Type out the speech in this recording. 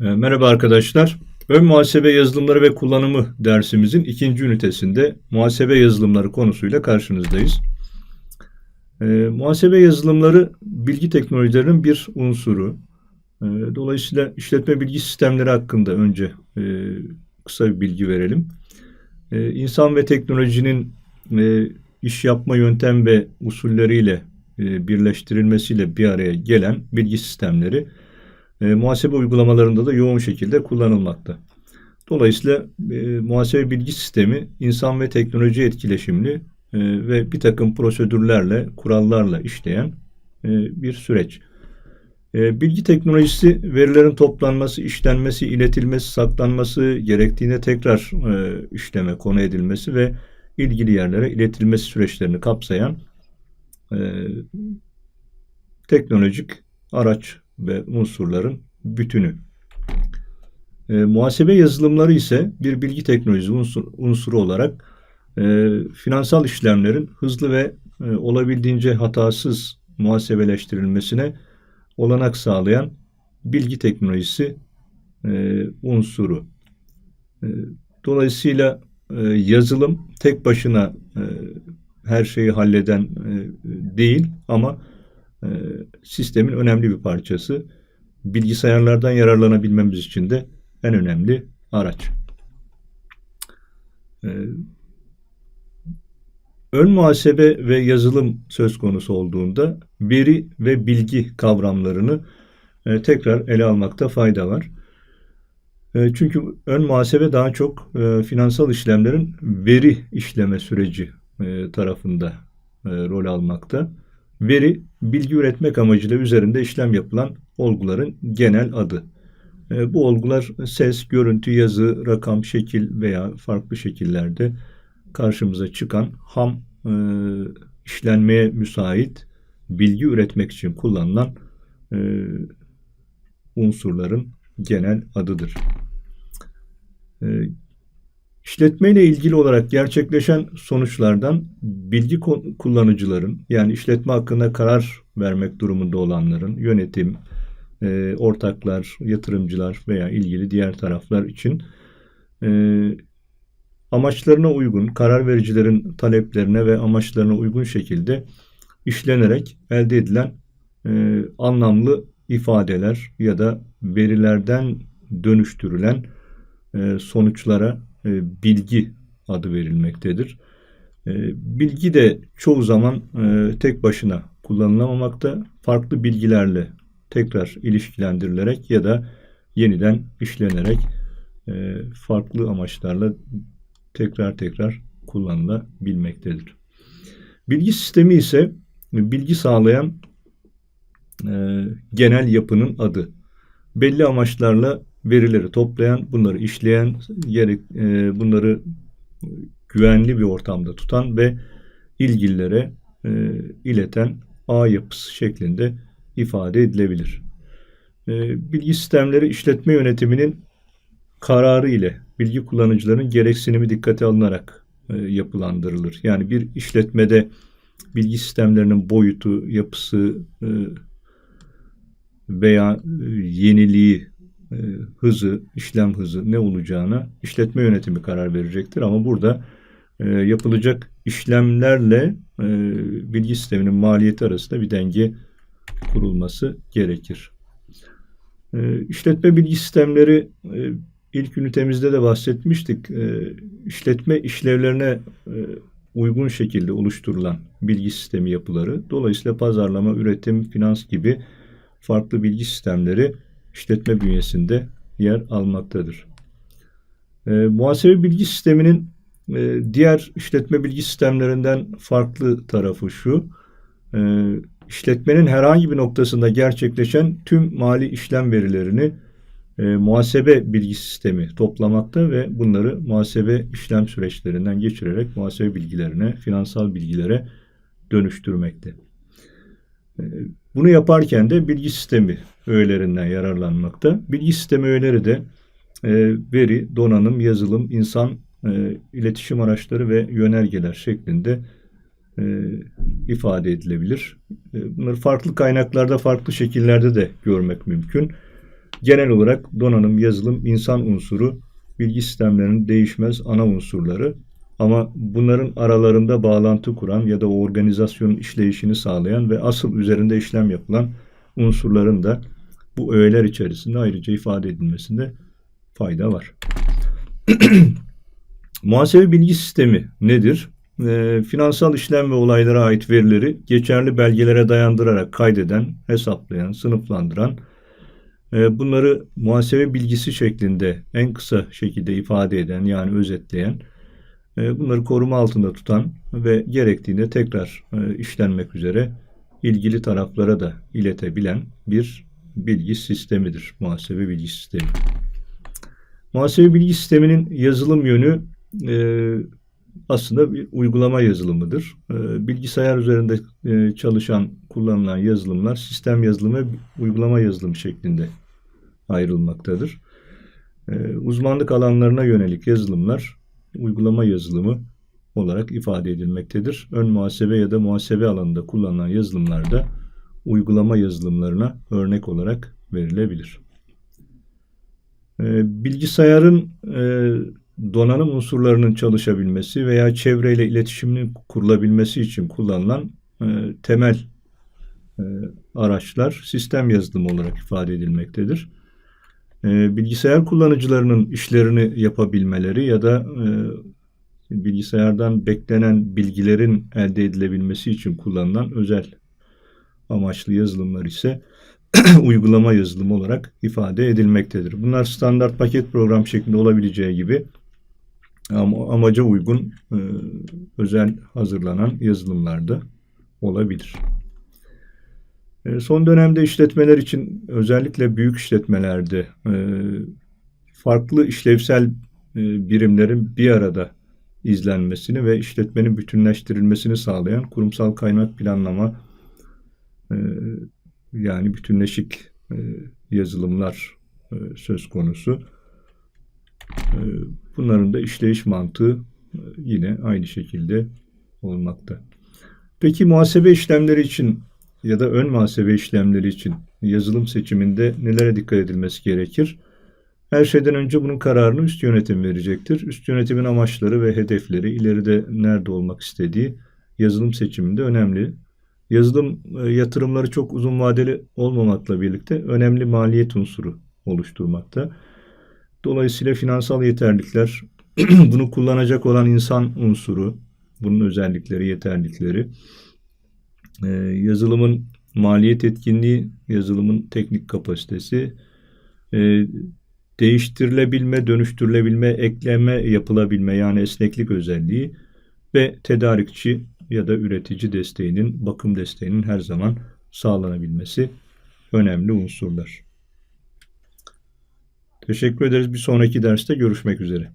E, Merhaba arkadaşlar. Ön muhasebe yazılımları ve kullanımı dersimizin ikinci ünitesinde muhasebe yazılımları konusuyla karşınızdayız. E, muhasebe yazılımları bilgi teknolojilerinin bir unsuru. E, dolayısıyla işletme bilgi sistemleri hakkında önce e, kısa bir bilgi verelim. E, insan ve teknolojinin e, iş yapma yöntem ve usulleriyle e, birleştirilmesiyle bir araya gelen bilgi sistemleri e, muhasebe uygulamalarında da yoğun şekilde kullanılmakta. Dolayısıyla e, muhasebe bilgi sistemi insan ve teknoloji etkileşimli e, ve bir takım prosedürlerle, kurallarla işleyen e, bir süreç. E, bilgi teknolojisi verilerin toplanması, işlenmesi, iletilmesi, saklanması, gerektiğinde tekrar e, işleme, konu edilmesi ve ilgili yerlere iletilmesi süreçlerini kapsayan e, teknolojik araç ve unsurların bütünü. E, muhasebe yazılımları ise bir bilgi teknolojisi unsur, unsuru olarak e, finansal işlemlerin hızlı ve e, olabildiğince hatasız muhasebeleştirilmesine olanak sağlayan bilgi teknolojisi e, unsuru. E, dolayısıyla e, yazılım tek başına e, her şeyi halleden e, değil ama e, sistemin önemli bir parçası. Bilgisayarlardan yararlanabilmemiz için de en önemli araç. E, ön muhasebe ve yazılım söz konusu olduğunda veri ve bilgi kavramlarını e, tekrar ele almakta fayda var. Çünkü ön muhasebe daha çok finansal işlemlerin veri işleme süreci tarafında rol almakta. Veri, bilgi üretmek amacıyla üzerinde işlem yapılan olguların genel adı. E, bu olgular ses, görüntü, yazı, rakam, şekil veya farklı şekillerde karşımıza çıkan ham e, işlenmeye müsait bilgi üretmek için kullanılan e, unsurların genel adıdır. İşletme ile ilgili olarak gerçekleşen sonuçlardan bilgi kullanıcıların yani işletme hakkında karar vermek durumunda olanların yönetim, e, ortaklar, yatırımcılar veya ilgili diğer taraflar için e, amaçlarına uygun, karar vericilerin taleplerine ve amaçlarına uygun şekilde işlenerek elde edilen e, anlamlı ifadeler ya da verilerden dönüştürülen e, sonuçlara e, bilgi adı verilmektedir. E, bilgi de çoğu zaman e, tek başına kullanılamamakta. Farklı bilgilerle tekrar ilişkilendirilerek ya da yeniden işlenerek farklı amaçlarla tekrar tekrar kullanılabilmektedir. Bilgi sistemi ise bilgi sağlayan genel yapının adı. Belli amaçlarla verileri toplayan, bunları işleyen, gerek e, bunları güvenli bir ortamda tutan ve ilgililere e, ileten ağ yapısı şeklinde ifade edilebilir. E, bilgi sistemleri işletme yönetiminin kararı ile bilgi kullanıcılarının gereksinimi dikkate alınarak e, yapılandırılır. Yani bir işletmede bilgi sistemlerinin boyutu, yapısı e, veya e, yeniliği e, hızı, işlem hızı ne olacağına işletme yönetimi karar verecektir. Ama burada e, yapılacak işlemlerle e, bilgi sisteminin maliyeti arasında bir denge kurulması gerekir. E, işletme bilgi sistemleri e, ilk ünitemizde de bahsetmiştik. E, işletme işlevlerine uygun şekilde oluşturulan bilgi sistemi yapıları. Dolayısıyla pazarlama, üretim, finans gibi farklı bilgi sistemleri işletme bünyesinde yer almaktadır. E, muhasebe bilgi sisteminin e, diğer işletme bilgi sistemlerinden farklı tarafı şu. E, işletmenin herhangi bir noktasında gerçekleşen tüm mali işlem verilerini e, muhasebe bilgi sistemi toplamakta ve bunları muhasebe işlem süreçlerinden geçirerek muhasebe bilgilerine, finansal bilgilere dönüştürmekte. E, bunu yaparken de bilgi sistemi öğelerinden yararlanmakta. Bilgi sistemi öğeleri de e, veri, donanım, yazılım, insan, e, iletişim araçları ve yönergeler şeklinde e, ifade edilebilir. E, bunları farklı kaynaklarda, farklı şekillerde de görmek mümkün. genel olarak donanım, yazılım, insan unsuru bilgi sistemlerinin değişmez ana unsurları. Ama bunların aralarında bağlantı kuran ya da organizasyonun işleyişini sağlayan ve asıl üzerinde işlem yapılan unsurların da bu öğeler içerisinde ayrıca ifade edilmesinde fayda var. Muhasebe bilgi sistemi nedir? E, finansal işlem ve olaylara ait verileri geçerli belgelere dayandırarak kaydeden, hesaplayan, sınıflandıran, e, bunları muhasebe bilgisi şeklinde en kısa şekilde ifade eden yani özetleyen, e, bunları koruma altında tutan ve gerektiğinde tekrar e, işlenmek üzere ilgili taraflara da iletebilen bir bilgi sistemidir. Muhasebe bilgi sistemi. Muhasebe bilgi sisteminin yazılım yönü e, aslında bir uygulama yazılımıdır. E, bilgisayar üzerinde e, çalışan, kullanılan yazılımlar sistem yazılımı uygulama yazılımı şeklinde ayrılmaktadır. E, uzmanlık alanlarına yönelik yazılımlar uygulama yazılımı olarak ifade edilmektedir. Ön muhasebe ya da muhasebe alanında kullanılan yazılımlarda uygulama yazılımlarına örnek olarak verilebilir. Bilgisayarın donanım unsurlarının çalışabilmesi veya çevreyle iletişiminin kurulabilmesi için kullanılan e, temel e, araçlar sistem yazılımı olarak ifade edilmektedir. E, bilgisayar kullanıcılarının işlerini yapabilmeleri ya da e, bilgisayardan beklenen bilgilerin elde edilebilmesi için kullanılan özel amaçlı yazılımlar ise uygulama yazılımı olarak ifade edilmektedir. Bunlar standart paket program şeklinde olabileceği gibi ama amaca uygun e, özel hazırlanan yazılımlarda olabilir. E, son dönemde işletmeler için özellikle büyük işletmelerde e, farklı işlevsel birimlerin bir arada izlenmesini ve işletmenin bütünleştirilmesini sağlayan kurumsal kaynak planlama yani bütünleşik e, yazılımlar e, söz konusu. E, bunların da işleyiş mantığı e, yine aynı şekilde olmakta. Peki muhasebe işlemleri için ya da ön muhasebe işlemleri için yazılım seçiminde nelere dikkat edilmesi gerekir? Her şeyden önce bunun kararını üst yönetim verecektir. Üst yönetimin amaçları ve hedefleri, ileride nerede olmak istediği yazılım seçiminde önemli. Yazılım e, yatırımları çok uzun vadeli olmamakla birlikte önemli maliyet unsuru oluşturmakta. Dolayısıyla finansal yeterlikler, bunu kullanacak olan insan unsuru, bunun özellikleri, yeterlikleri, e, yazılımın maliyet etkinliği, yazılımın teknik kapasitesi, e, değiştirilebilme, dönüştürülebilme, ekleme yapılabilme yani esneklik özelliği ve tedarikçi ya da üretici desteğinin, bakım desteğinin her zaman sağlanabilmesi önemli unsurlar. Teşekkür ederiz. Bir sonraki derste görüşmek üzere.